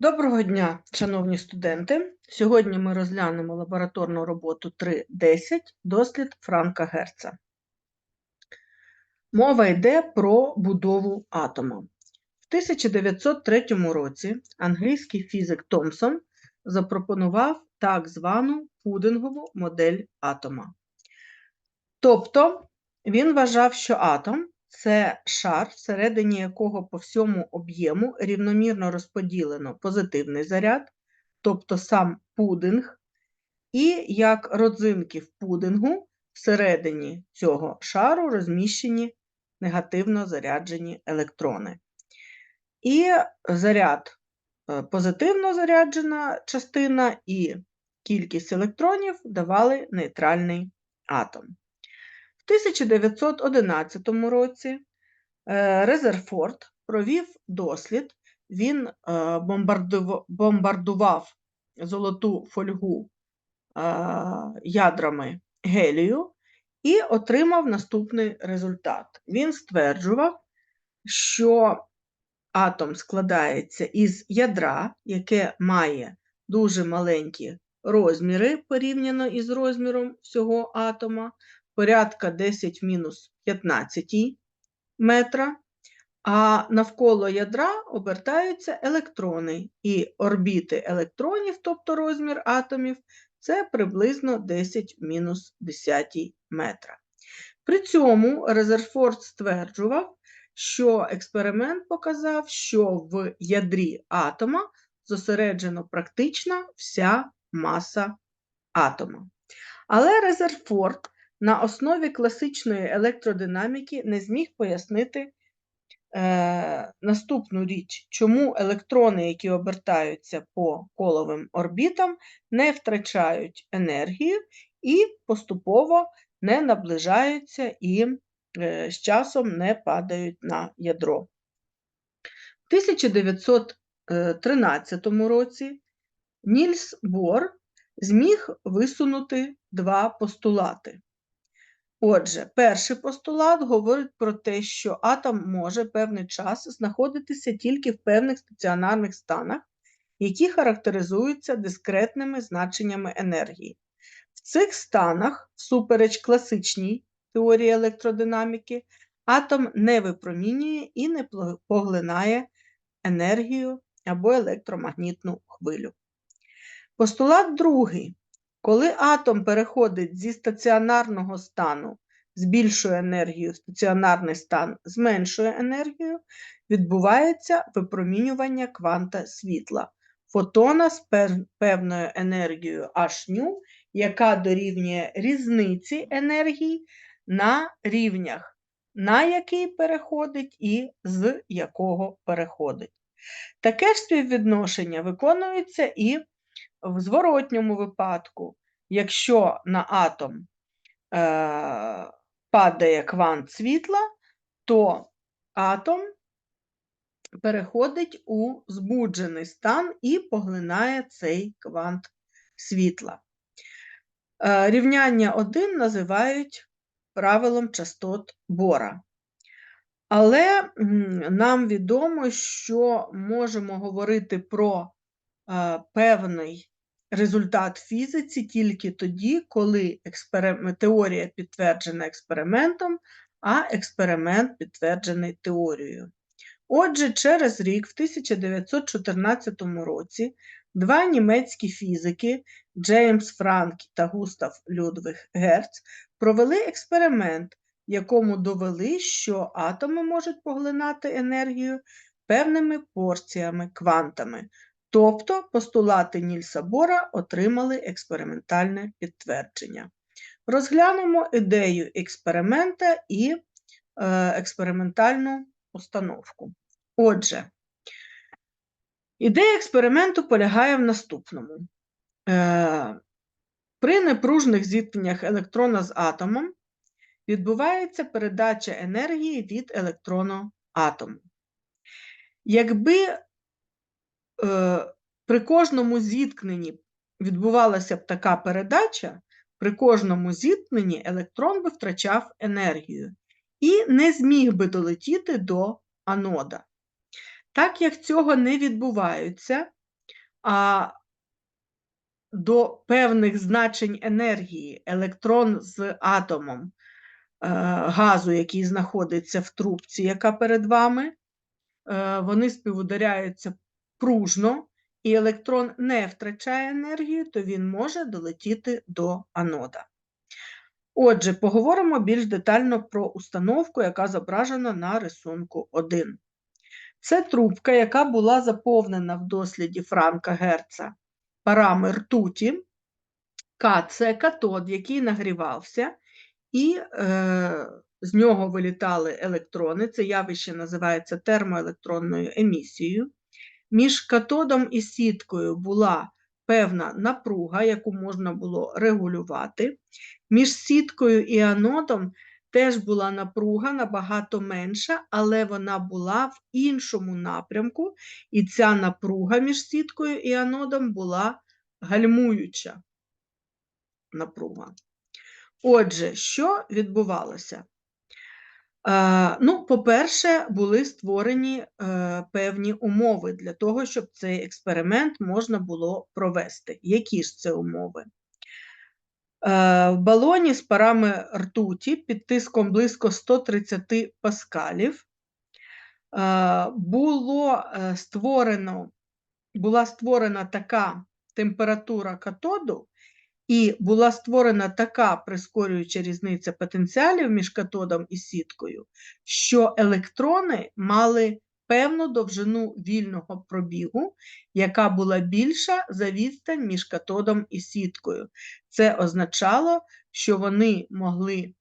Доброго дня, шановні студенти! Сьогодні ми розглянемо лабораторну роботу 3.10 дослід Франка Герца. Мова йде про будову атома. В 1903 році англійський фізик Томсон запропонував так звану пудингову модель атома. Тобто він вважав, що атом це шар, всередині якого по всьому об'єму рівномірно розподілено позитивний заряд, тобто сам пудинг, і як родзинки в пудингу всередині цього шару розміщені негативно заряджені електрони. І заряд е, позитивно заряджена частина і кількість електронів давали нейтральний атом. В 1911 році е, Резерфорд провів дослід, він е, бомбардував золоту фольгу е, ядрами гелію і отримав наступний результат. Він стверджував, що атом складається із ядра, яке має дуже маленькі розміри порівняно із розміром всього атома порядка 10 мінус 15 метра, а навколо ядра обертаються електрони, і орбіти електронів, тобто розмір атомів, це приблизно 10 мінус 10 метра. При цьому Резерфорд стверджував, що експеримент показав, що в ядрі атома зосереджено практично вся маса атома. Але Резерфорд на основі класичної електродинаміки не зміг пояснити е, наступну річ, чому електрони, які обертаються по коловим орбітам, не втрачають енергію і поступово не наближаються і е, з часом не падають на ядро. В 1913 році Нільс Бор зміг висунути два постулати. Отже, перший постулат говорить про те, що атом може певний час знаходитися тільки в певних стаціонарних станах, які характеризуються дискретними значеннями енергії. В цих станах, всупереч класичній теорії електродинаміки, атом не випромінює і не поглинає енергію або електромагнітну хвилю. Постулат другий коли атом переходить зі стаціонарного стану, збільшує енергію, стаціонарний стан зменшує енергію, відбувається випромінювання кванта світла, фотона з певною енергією H, яка дорівнює різниці енергії на рівнях, на який переходить і з якого переходить. Таке ж співвідношення виконується і в зворотньому випадку, якщо на атом е, падає квант світла, то атом переходить у збуджений стан і поглинає цей квант світла. Е, рівняння 1 називають правилом частот Бора. Але нам відомо, що можемо говорити про е, певний результат фізиці тільки тоді, коли теорія підтверджена експериментом, а експеримент підтверджений теорією. Отже, через рік, в 1914 році, два німецькі фізики Джеймс Франк та Густав Людвиг Герц провели експеримент, якому довели, що атоми можуть поглинати енергію певними порціями квантами, Тобто постулати Нільса Бора отримали експериментальне підтвердження. Розглянемо ідею експеримента і е, експериментальну установку. Отже, ідея експерименту полягає в наступному. Е, При непружних зіткненнях електрона з атомом відбувається передача енергії від електрону атому. Якби при кожному зіткненні відбувалася б така передача, при кожному зіткненні електрон би втрачав енергію і не зміг би долетіти до анода. Так як цього не відбувається, а до певних значень енергії електрон з атомом е, газу, який знаходиться в трубці, яка перед вами, е, вони співударяються пружно, і електрон не втрачає енергію, то він може долетіти до анода. Отже, поговоримо більш детально про установку, яка зображена на рисунку 1. Це трубка, яка була заповнена в досліді Франка Герца парами ртуті. К це катод, який нагрівався, і е, з нього вилітали електрони. Це явище називається термоелектронною емісією. Між катодом і сіткою була певна напруга, яку можна було регулювати. Між сіткою і анодом теж була напруга набагато менша, але вона була в іншому напрямку, і ця напруга між сіткою і анодом була гальмуюча напруга. Отже, що відбувалося? Е, ну, по-перше, були створені е, певні умови для того, щоб цей експеримент можна було провести. Які ж це умови? Е, в балоні з парами ртуті під тиском близько 130 паскалів було створено, була створена така температура катоду, і була створена така прискорююча різниця потенціалів між катодом і сіткою, що електрони мали певну довжину вільного пробігу, яка була більша за відстань між катодом і сіткою. Це означало, що вони могли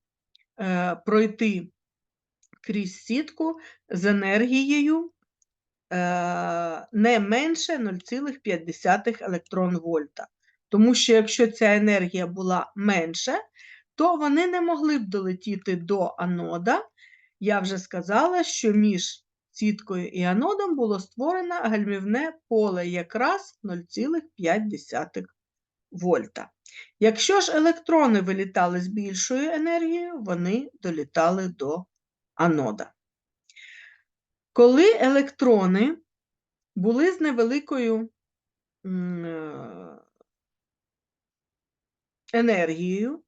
е, пройти крізь сітку з енергією е, не менше 0,5 електрон вольта. Тому що якщо ця енергія була менше, то вони не могли б долетіти до анода. Я вже сказала, що між сіткою і анодом було створено гальмівне поле якраз 0,5 вольта. Якщо ж електрони вилітали з більшою енергією, вони долітали до анода. Коли електрони були з невеликою е, енергією,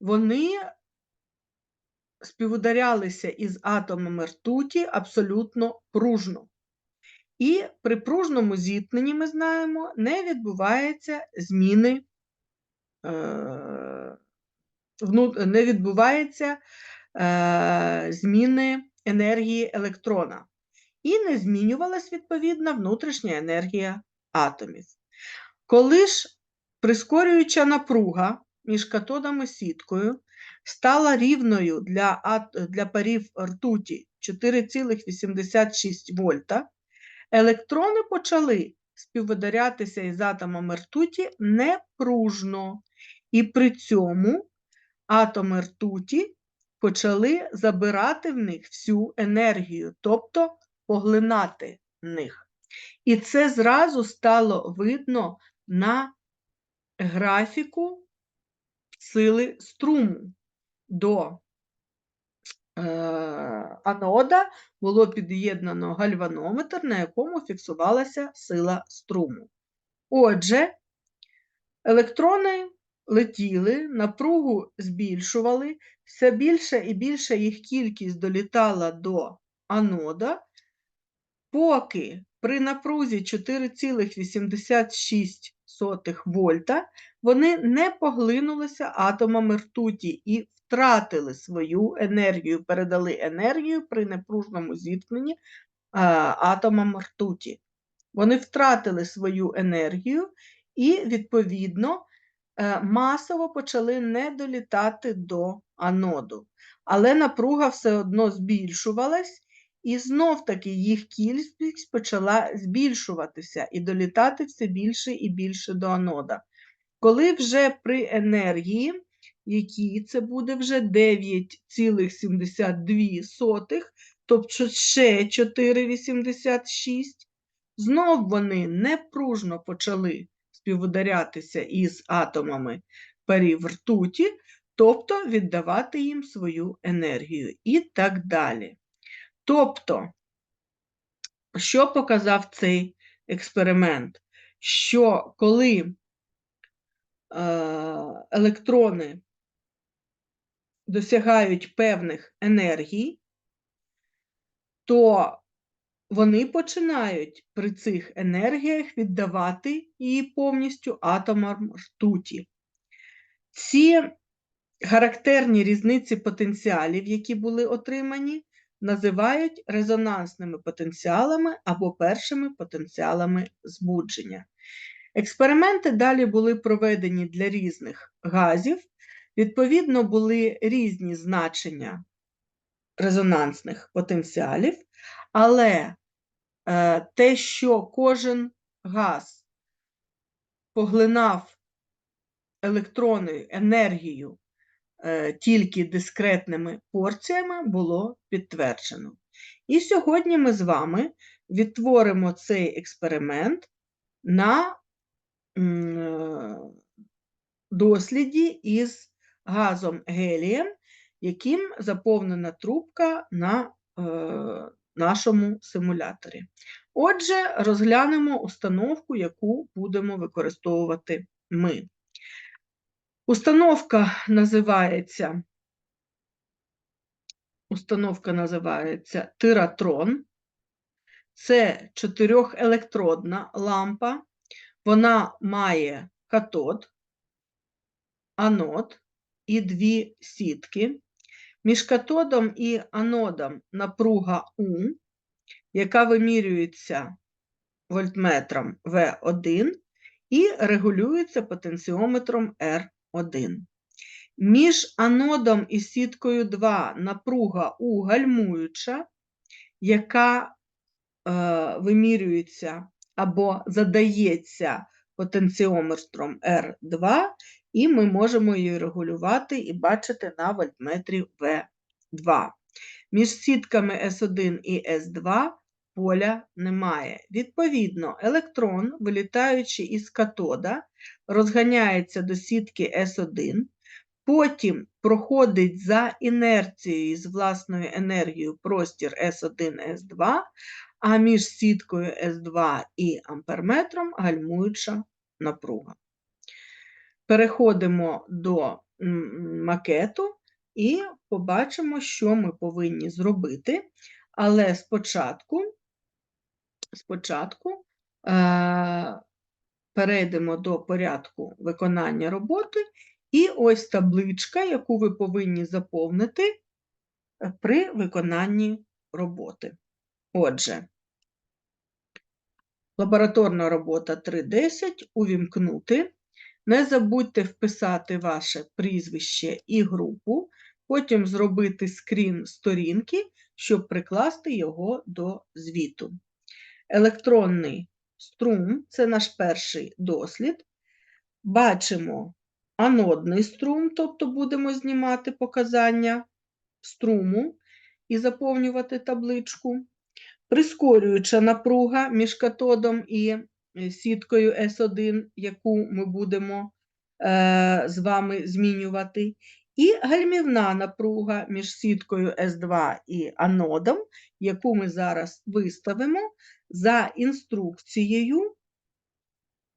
вони співударялися із атомами ртуті абсолютно пружно. І при пружному зіткненні, ми знаємо, не відбувається зміни, е, не відбувається е, зміни енергії електрона. І не змінювалась відповідна внутрішня енергія атомів. Коли ж прискорююча напруга між катодом і сіткою стала рівною для для парів ртуті 4,86 вольта, електрони почали співвидарятися із атомами ртуті непружно, і при цьому атоми ртуті почали забирати в них всю енергію, тобто поглинати в них. І це зразу стало видно на графіку сили струму до е, анода було під'єднано гальванометр, на якому фіксувалася сила струму. Отже, електрони летіли, напругу збільшували, все більше і більше їх кількість долітала до анода, поки при напрузі 4,86 вольта вони не поглинулися атомами ртуті і втратили свою енергію, передали енергію при непружному зіткненні атомам ртуті. Вони втратили свою енергію і, відповідно, е, масово почали не долітати до аноду. Але напруга все одно збільшувалась, і знов-таки їх кількість почала збільшуватися і долітати все більше і більше до анода. Коли вже при енергії, якій це буде вже 9,72, тобто ще 4,86, знов вони непружно почали співударятися із атомами парів ртуті, тобто віддавати їм свою енергію і так далі. Тобто, що показав цей експеримент? що коли е, електрони досягають певних енергій, то вони починають при цих енергіях віддавати її повністю атомам ртуті. Ці характерні різниці потенціалів, які були отримані, називають резонансними потенціалами або першими потенціалами збудження. Експерименти далі були проведені для різних газів, відповідно, були різні значення резонансних потенціалів, але е, те, що кожен газ поглинав електрони, енергію тільки дискретними порціями, було підтверджено. І сьогодні ми з вами відтворимо цей експеримент на е, досліді із газом гелієм, яким заповнена трубка на е, нашому симуляторі. Отже, розглянемо установку, яку будемо використовувати ми. Установка називається установка називається тиратрон. Це чотирьохелектродна лампа. Вона має катод, анод і дві сітки. Між катодом і анодом напруга У, яка вимірюється вольтметром В1 і регулюється потенціометром R1. Між анодом і сіткою 2 напруга У гальмуюча, яка е, вимірюється або задається потенціометром R2, і ми можемо її регулювати і бачити на вольтметрі В2. Між сітками S1 і S2 поля немає. Відповідно, електрон, вилітаючи із катода, розганяється до сітки S1, потім проходить за інерцією з власною енергією простір S1 S2, а між сіткою S2 і амперметром гальмуюча напруга. Переходимо до макету і побачимо, що ми повинні зробити. Але спочатку, спочатку е, перейдемо до порядку виконання роботи, і ось табличка, яку ви повинні заповнити е, при виконанні роботи. Отже, лабораторна робота 3.10 увімкнути. Не забудьте вписати ваше прізвище і групу, потім зробити скрін сторінки, щоб прикласти його до звіту. Електронний струм це наш перший дослід. Бачимо анодний струм, тобто будемо знімати показання струму і заповнювати табличку. Прискорююча напруга між катодом і е, сіткою S1, яку ми будемо е, з вами змінювати, і гальмівна напруга між сіткою S2 і анодом, яку ми зараз виставимо за інструкцією.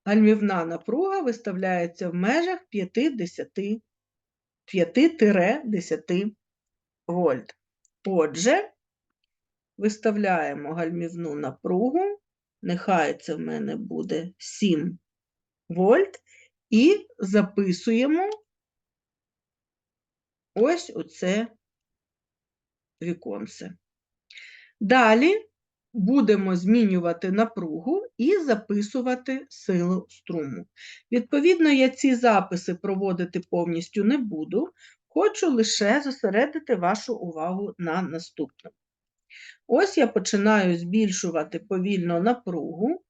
Гальмівна напруга виставляється в межах 5-10 вольт. Отже, виставляємо гальмівну напругу, нехай це в мене буде 7 вольт, і записуємо ось оце віконце. Далі будемо змінювати напругу і записувати силу струму. Відповідно, я ці записи проводити повністю не буду, хочу лише зосередити вашу увагу на наступному. Ось я починаю збільшувати повільно напругу,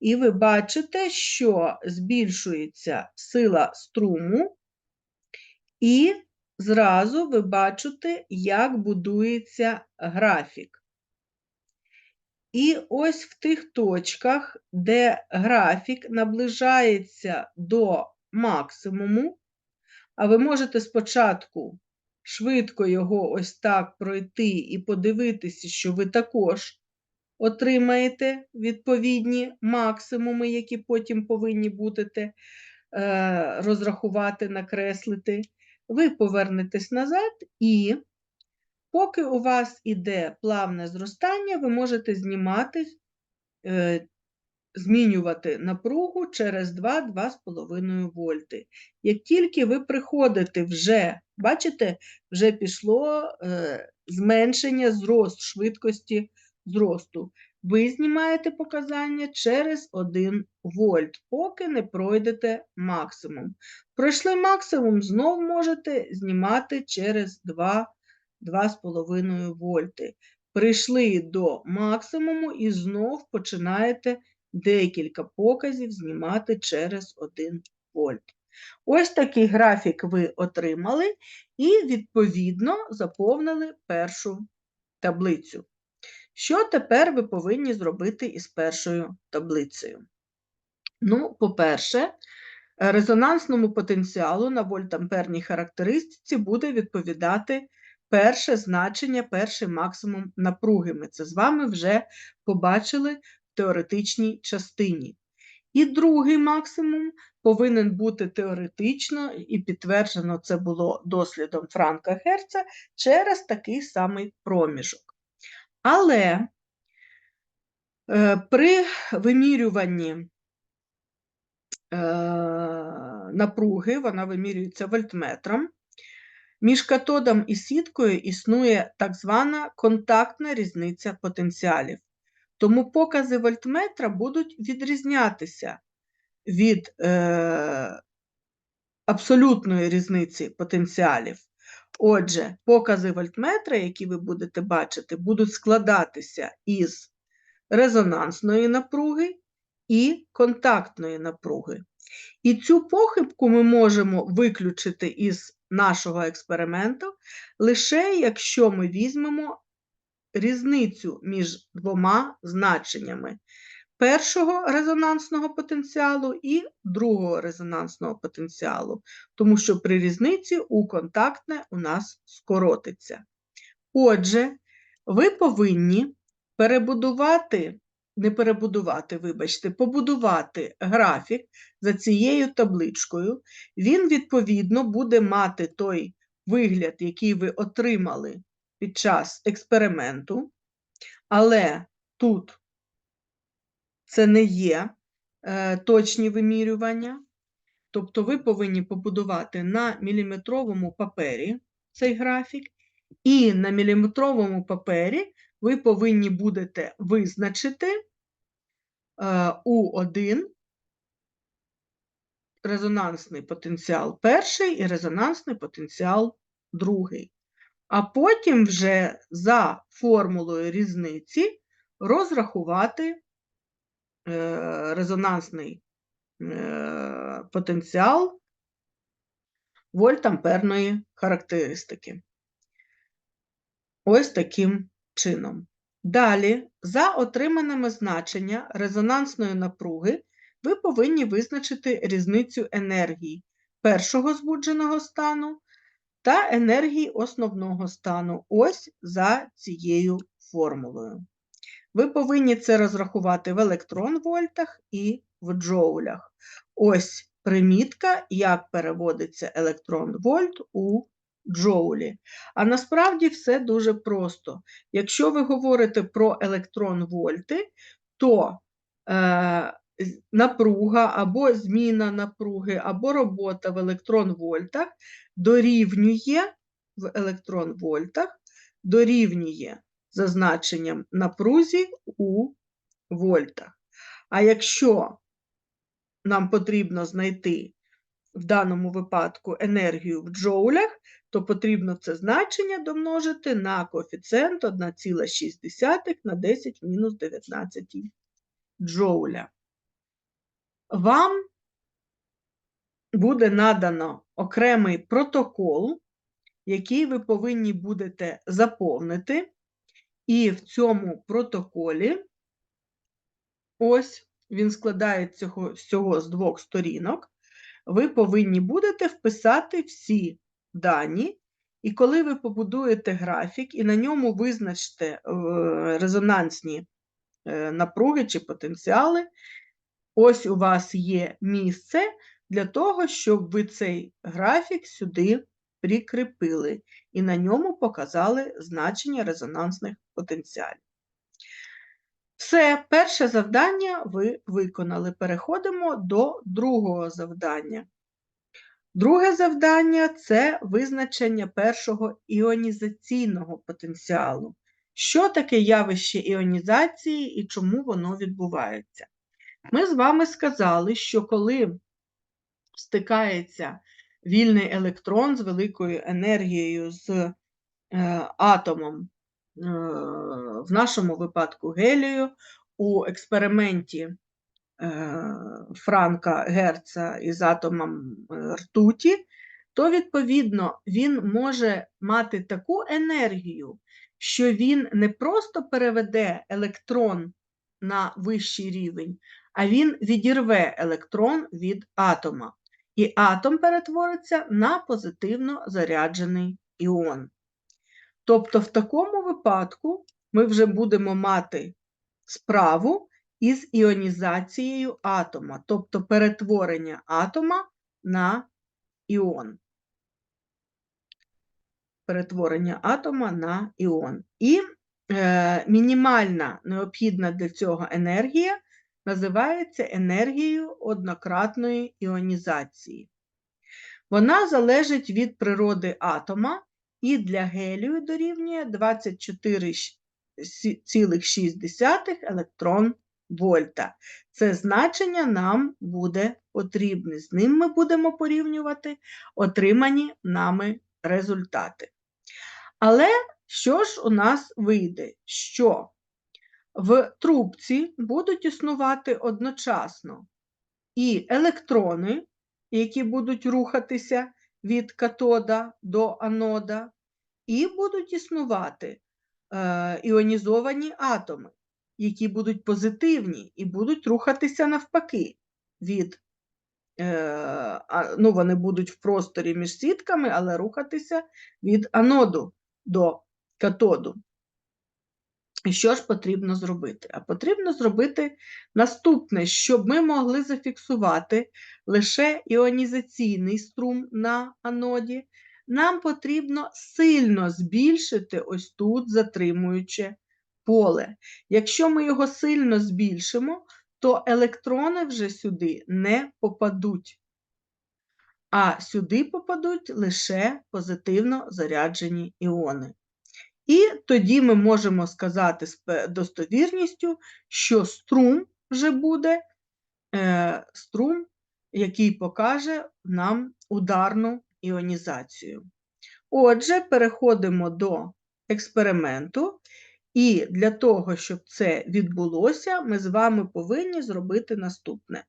і ви бачите, що збільшується сила струму, і зразу ви бачите, як будується графік. І ось в тих точках, де графік наближається до максимуму, а ви можете спочатку швидко його ось так пройти і подивитися, що ви також отримаєте відповідні максимуми, які потім повинні будете е, розрахувати, накреслити. Ви повернетесь назад і поки у вас іде плавне зростання, ви можете знімати, е, змінювати напругу через 2-2,5 вольти. Як тільки ви приходите вже, бачите, вже пішло е, зменшення зрост швидкості зросту. Ви знімаєте показання через 1 вольт, поки не пройдете максимум. Пройшли максимум, знов можете знімати через 2 2,5 вольти. Прийшли до максимуму і знов починаєте декілька показів знімати через 1 вольт. Ось такий графік ви отримали і, відповідно, заповнили першу таблицю. Що тепер ви повинні зробити із першою таблицею? Ну, по-перше, резонансному потенціалу на вольтамперній характеристиці буде відповідати перше значення, перший максимум напруги. Ми це з вами вже побачили в теоретичній частині. І другий максимум повинен бути теоретично, і підтверджено це було дослідом Франка Герца через такий самий проміжок. Але е, при вимірюванні е, напруги, вона вимірюється вольтметром, між катодом і сіткою існує так звана контактна різниця потенціалів. Тому покази вольтметра будуть відрізнятися від е, абсолютної різниці потенціалів. Отже, покази вольтметра, які ви будете бачити, будуть складатися із резонансної напруги і контактної напруги. І цю похибку ми можемо виключити із нашого експерименту лише якщо ми візьмемо різницю між двома значеннями першого резонансного потенціалу і другого резонансного потенціалу, тому що при різниці у контактне у нас скоротиться. Отже, ви повинні перебудувати, не перебудувати, вибачте, побудувати графік за цією табличкою. Він, відповідно, буде мати той вигляд, який ви отримали під час експерименту, але тут це не є е, точні вимірювання. Тобто ви повинні побудувати на міліметровому папері цей графік, і на міліметровому папері ви повинні будете визначити е, У1 резонансний потенціал перший і резонансний потенціал другий. А потім вже за формулою різниці розрахувати Е, резонансний е, потенціал вольтамперної характеристики. Ось таким чином. Далі, за отриманими значення резонансної напруги, ви повинні визначити різницю енергії першого збудженого стану та енергії основного стану ось за цією формулою. Ви повинні це розрахувати в електрон-вольтах і в джоулях. Ось примітка, як переводиться електрон-вольт у джоулі. А насправді все дуже просто. Якщо ви говорите про електрон-вольти, то е, напруга або зміна напруги, або робота в електрон-вольтах дорівнює в електрон-вольтах дорівнює за значенням напрузі у вольтах. А якщо нам потрібно знайти в даному випадку енергію в джоулях, то потрібно це значення домножити на коефіцієнт 1,6 на 10 мінус 19 джоуля. Вам буде надано окремий протокол, який ви повинні будете заповнити і в цьому протоколі, ось він складається всього з двох сторінок, ви повинні будете вписати всі дані, і коли ви побудуєте графік і на ньому визначите е, резонансні е, напруги чи потенціали. Ось у вас є місце для того, щоб ви цей графік сюди прикріпили і на ньому показали значення резонансних потенціалів. Все, перше завдання ви виконали. Переходимо до другого завдання. Друге завдання це визначення першого іонізаційного потенціалу. Що таке явище іонізації і чому воно відбувається? Ми з вами сказали, що коли стикається вільний електрон з великою енергією з е, атомом, в нашому випадку гелію, у експерименті е, Франка Герца із атомом е, ртуті, то, відповідно, він може мати таку енергію, що він не просто переведе електрон на вищий рівень, а він відірве електрон від атома. І атом перетвориться на позитивно заряджений іон. Тобто, в такому випадку ми вже будемо мати справу із іонізацією атома, тобто перетворення атома на іон. Перетворення атома на іон. І е, мінімальна необхідна для цього енергія називається енергією однократної іонізації. Вона залежить від природи атома і для гелію дорівнює 24,6 електрон вольта. Це значення нам буде потрібне. З ним ми будемо порівнювати отримані нами результати. Але що ж у нас вийде? Що в трубці будуть існувати одночасно і електрони, які будуть рухатися від катода до анода, і будуть існувати е, іонізовані атоми, які будуть позитивні і будуть рухатися навпаки. від, е, ну, Вони будуть в просторі між сітками, але рухатися від аноду до катоду. Що ж потрібно зробити? А потрібно зробити наступне, щоб ми могли зафіксувати лише іонізаційний струм на аноді, нам потрібно сильно збільшити ось тут затримуюче поле. Якщо ми його сильно збільшимо, то електрони вже сюди не попадуть, а сюди попадуть лише позитивно заряджені іони. І тоді ми можемо сказати з достовірністю, що струм вже буде е, струм, який покаже нам ударну іонізацію. Отже, переходимо до експерименту, і для того, щоб це відбулося, ми з вами повинні зробити наступне.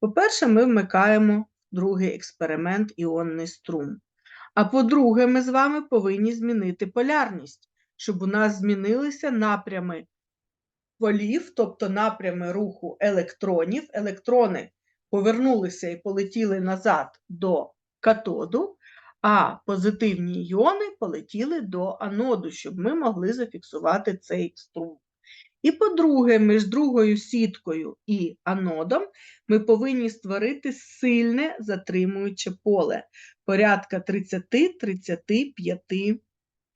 По-перше, ми вмикаємо другий експеримент іонний струм. А по-друге, ми з вами повинні змінити полярність щоб у нас змінилися напрями полів, тобто напрями руху електронів. Електрони повернулися і полетіли назад до катоду, а позитивні іони полетіли до аноду, щоб ми могли зафіксувати цей струм. І по-друге, між другою сіткою і анодом ми повинні створити сильне затримуюче поле порядка 30-35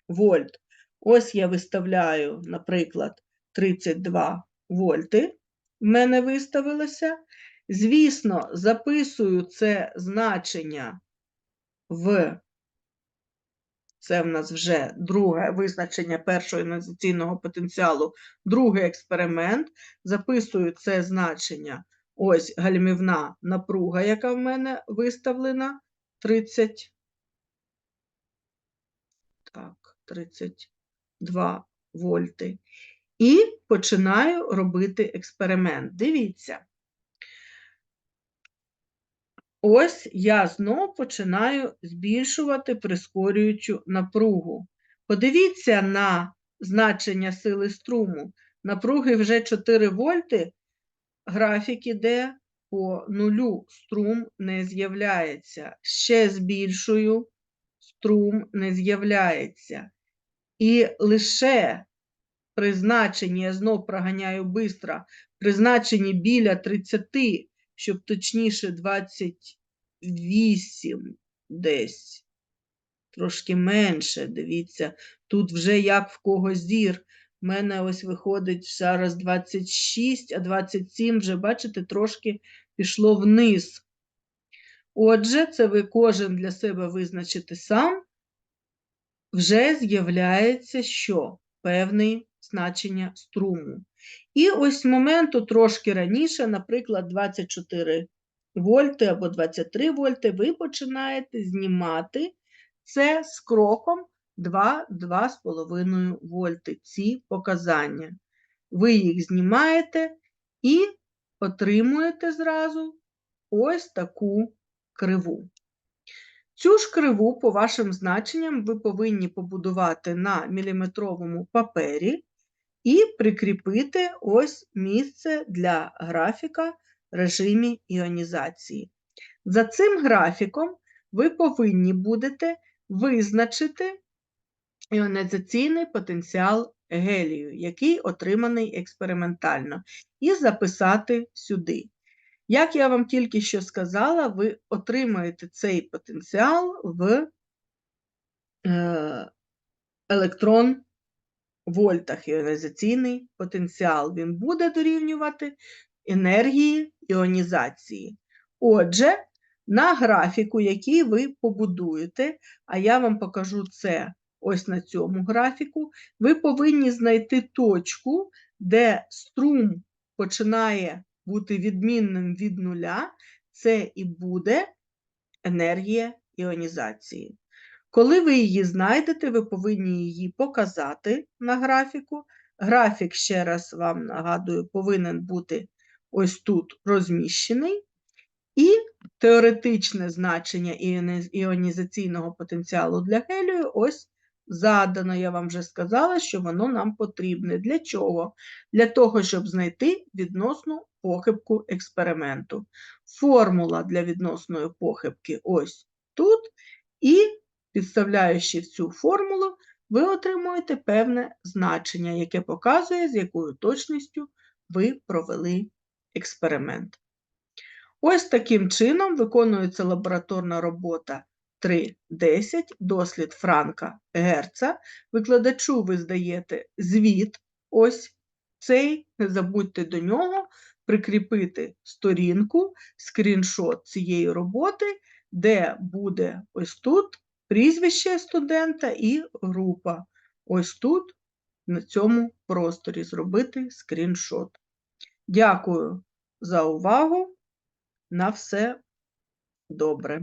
вольт. Ось я виставляю, наприклад, 32 вольти. В мене виставилося. Звісно, записую це значення в, це в нас вже друге визначення першого інерційного потенціалу, другий експеримент. Записую це значення, ось гальмівна напруга, яка в мене виставлена 30. Так, 30. 2 вольти. І починаю робити експеримент. Дивіться. Ось я знову починаю збільшувати прискорюючу напругу. Подивіться на значення сили струму. Напруги вже 4 вольти, графік іде по нулю, струм не з'являється. Ще збільшую, струм не з'являється. І лише при значенні, я знов проганяю бистро, при значенні біля 30, щоб точніше 28 десь, трошки менше, дивіться, тут вже як в кого зір. У мене ось виходить зараз 26, а 27 вже, бачите, трошки пішло вниз. Отже, це ви кожен для себе визначите сам, вже з'являється що? Певне значення струму. І ось з моменту трошки раніше, наприклад, 24 вольти або 23 вольти, ви починаєте знімати це з кроком 2-2,5 вольти, ці показання. Ви їх знімаєте і отримуєте зразу ось таку криву. Цю ж криву, по вашим значенням, ви повинні побудувати на міліметровому папері і прикріпити ось місце для графіка в режимі іонізації. За цим графіком ви повинні будете визначити іонізаційний потенціал гелію, який отриманий експериментально, і записати сюди. Як я вам тільки що сказала, ви отримаєте цей потенціал в е, електрон вольтах іонізаційний потенціал. Він буде дорівнювати енергії іонізації. Отже, на графіку, який ви побудуєте, а я вам покажу це ось на цьому графіку, ви повинні знайти точку, де струм починає бути відмінним від нуля, це і буде енергія іонізації. Коли ви її знайдете, ви повинні її показати на графіку. Графік, ще раз вам нагадую, повинен бути ось тут розміщений. І теоретичне значення іонізаційного потенціалу для гелію ось задано. Я вам вже сказала, що воно нам потрібне. Для чого? Для того, щоб знайти відносну похибку експерименту. Формула для відносної похибки ось тут. І підставляючи цю формулу, ви отримуєте певне значення, яке показує, з якою точністю ви провели експеримент. Ось таким чином виконується лабораторна робота 3.10, дослід Франка Герца. Викладачу ви здаєте звіт, ось цей, не забудьте до нього прикріпити сторінку, скріншот цієї роботи, де буде ось тут прізвище студента і група. Ось тут, на цьому просторі, зробити скріншот. Дякую за увагу. На все добре.